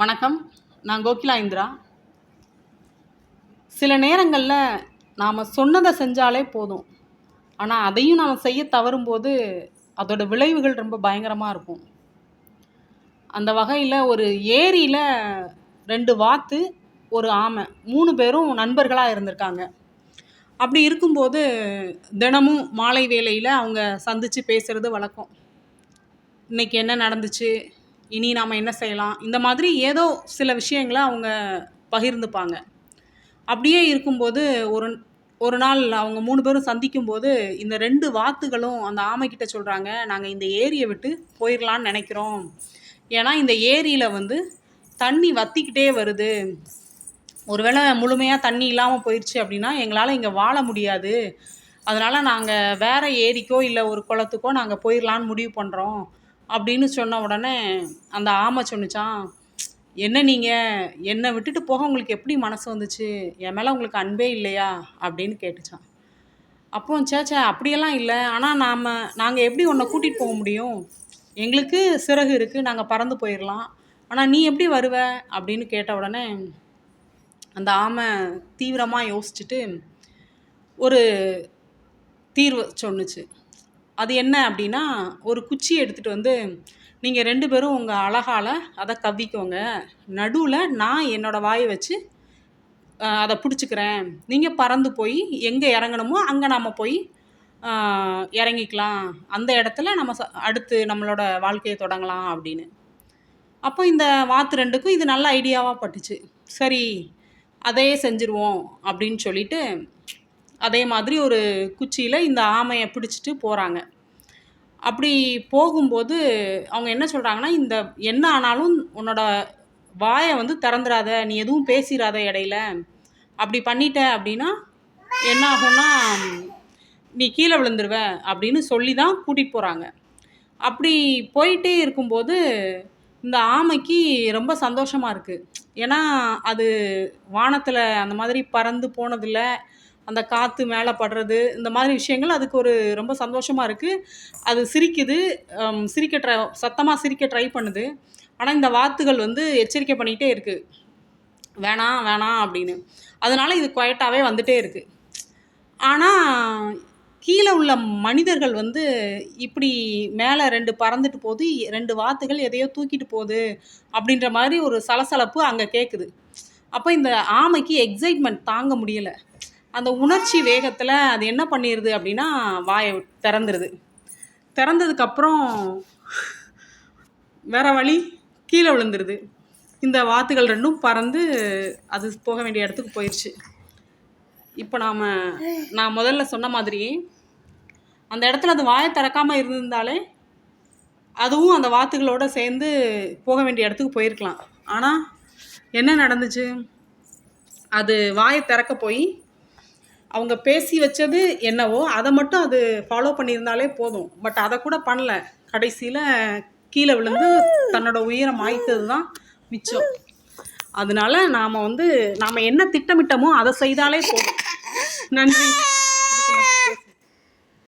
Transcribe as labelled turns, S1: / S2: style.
S1: வணக்கம். நான் கோகிலா இந்திரா. சில நேரங்களில் நாம் சொன்னதை செஞ்சாலே போதும். ஆனால் அதையும் நாம் செய்ய தவறும்போது அதோட விளைவுகள் ரொம்ப பயங்கரமாக இருக்கும். அந்த வகையில் ஒரு ஏரியில் ரெண்டு வாத்து ஒரு ஆமை. மூணு பேரும் நண்பர்களாக இருந்திருக்காங்க. அப்படி இருக்கும்போது தினமும் மாலை வேலையில் அவங்க சந்தித்து பேசுகிறது வழக்கம். இன்னைக்கு என்ன நடந்துச்சு? இனி நாம் என்ன செய்யலாம்? இந்த மாதிரி ஏதோ சில விஷயங்களை அவங்க பகிர்ந்துப்பாங்க. அப்படியே இருக்கும்போது ஒரு ஒரு நாள் அவங்க மூணு பேரும் சந்திக்கும்போது இந்த ரெண்டு வாத்துகளும் அந்த ஆமைக்கிட்ட சொல்கிறாங்க நாங்கள் இந்த ஏரியை விட்டு போயிடலான்னு நினைக்கிறோம். ஏன்னா இந்த ஏரியில் வந்து தண்ணி வத்திக்கிட்டே வருது. ஒருவேளை முழுமையாக தண்ணி இல்லாமல் போயிடுச்சு அப்படின்னா எங்களால் இங்கே வாழ முடியாது. அதனால் நாங்கள் வேறு ஏரிக்கோ இல்லை ஒரு குளத்துக்கோ நாங்கள் போயிடலான்னு முடிவு பண்ணுறோம் அப்படின்னு சொன்ன உடனே அந்த ஆமை சொன்னுச்சான் என்ன நீங்கள் என்னை விட்டுட்டு போக உங்களுக்கு எப்படி மனசு வந்துச்சு? என் மேலே உங்களுக்கு அன்பே இல்லையா? அப்படின்னு கேட்டுச்சான் அப்போ சேச்சே அப்படியெல்லாம் இல்லை. ஆனால் நாம் நாங்கள் எப்படி உன்னை கூட்டிகிட்டு போக முடியும்? எங்களுக்கு சிறகு இருக்குது நாங்கள் பறந்து போயிடலாம் ஆனால் நீ எப்படி வருவ? அப்படின்னு கேட்ட உடனே அந்த ஆமை தீவிரமாக யோசிச்சுட்டு ஒரு தீர்வு சொன்னுச்சு. அது என்ன அப்படின்னா ஒரு குச்சி எடுத்துகிட்டு வந்து நீங்கள் ரெண்டு பேரும் உங்கள் அழகால் அதை கவ்விக்கோங்க. நடுவில் நான் என்னோடய வாயை வச்சு அதை பிடிச்சிக்கிறேன். நீங்கள் பறந்து போய் எங்கே இறங்கணுமோ அங்கே நாம் போய் இறங்கிக்கலாம். அந்த இடத்துல நம்ம ச- அடுத்து நம்மளோட வாழ்க்கையை தொடங்கலாம் அப்படின்னு. அப்போ இந்த வாத்து ரெண்டுக்கும் இது நல்ல ஐடியாவாக பட்டுச்சு. சரி அதையே செஞ்சுருவோம் அப்படின்னு சொல்லிட்டு அதே மாதிரி ஒரு குச்சியில் இந்த ஆமையை பிடிச்சிட்டு போகிறாங்க அப்படி போகும்போது அவங்க என்ன சொல்கிறாங்கன்னா இந்த என்ன ஆனாலும் உன்னோட வாயை வந்து திறந்துடாத நீ எதுவும் பேசிடாத இடையில அப்படி பண்ணிட்ட அப்படின்னா என்ன ஆகும்னா நீ கீழே விழுந்துருவ அப்படின்னு சொல்லி தான் கூட்டிகிட்டு போகிறாங்க அப்படி போயிட்டே இருக்கும்போது இந்த ஆமைக்கு ரொம்ப சந்தோஷமாக இருக்குது ஏன்னா அது வானத்தில் அந்த மாதிரி பறந்து போனதில்லை. அந்த காற்று மேலே படுறது இந்த மாதிரி விஷயங்கள் அதுக்கு ஒரு ரொம்ப சந்தோஷமாக இருக்குது அது சிரிக்குது சிரிக்க ட்ரை சத்தமாக சிரிக்க ட்ரை பண்ணுது. ஆனால் இந்த வாத்துகள் வந்து எச்சரிக்கை பண்ணிகிட்டே இருக்குது வேணாம் வேணாம் அப்படின்னு. அதனால் இது குவைட்டாகவே வந்துட்டே இருக்குது ஆனால் கீழே உள்ள மனிதர்கள் வந்து இப்படி மேலே ரெண்டு பறந்துட்டு போகுது ரெண்டு வாத்துகள் எதையோ தூக்கிட்டு போகுது அப்படின்ற மாதிரி ஒரு சலசலப்பு அங்கே கேட்குது அப்போ இந்த ஆமைக்கு எக்ஸைட்மெண்ட் தாங்க முடியலை. அந்த உணர்ச்சி வேகத்தில் அது என்ன பண்ணிடுது அப்படின்னா வாயை திறந்துருது. திறந்ததுக்கப்புறம் வேற வழி கீழே விழுந்துருது. இந்த வாத்துகள் ரெண்டும் பறந்து அது போக வேண்டிய இடத்துக்கு போயிடுச்சு இப்போ நாம் நான் முதல்ல சொன்ன மாதிரி அந்த இடத்துல அது வாயை திறக்காமல் இருந்திருந்தாலே அதுவும் அந்த வாத்துகளோடு சேர்ந்து போக வேண்டிய இடத்துக்கு போயிருக்கலாம். ஆனால் என்ன நடந்துச்சு? அது வாயை திறக்க போய் அவங்க பேசி வச்சது என்னவோ அதை மட்டும் அது ஃபாலோ பண்ணியிருந்தாலே போதும். பட் அதை கூட பண்ணல. கடைசியில் கீழே விழுந்து தன்னோட உயிரை மாய்த்தது தான் மிச்சம். அதனால நாம் வந்து நாம் என்ன திட்டமிட்டமோ அதை செய்தாலே போதும். நன்றி.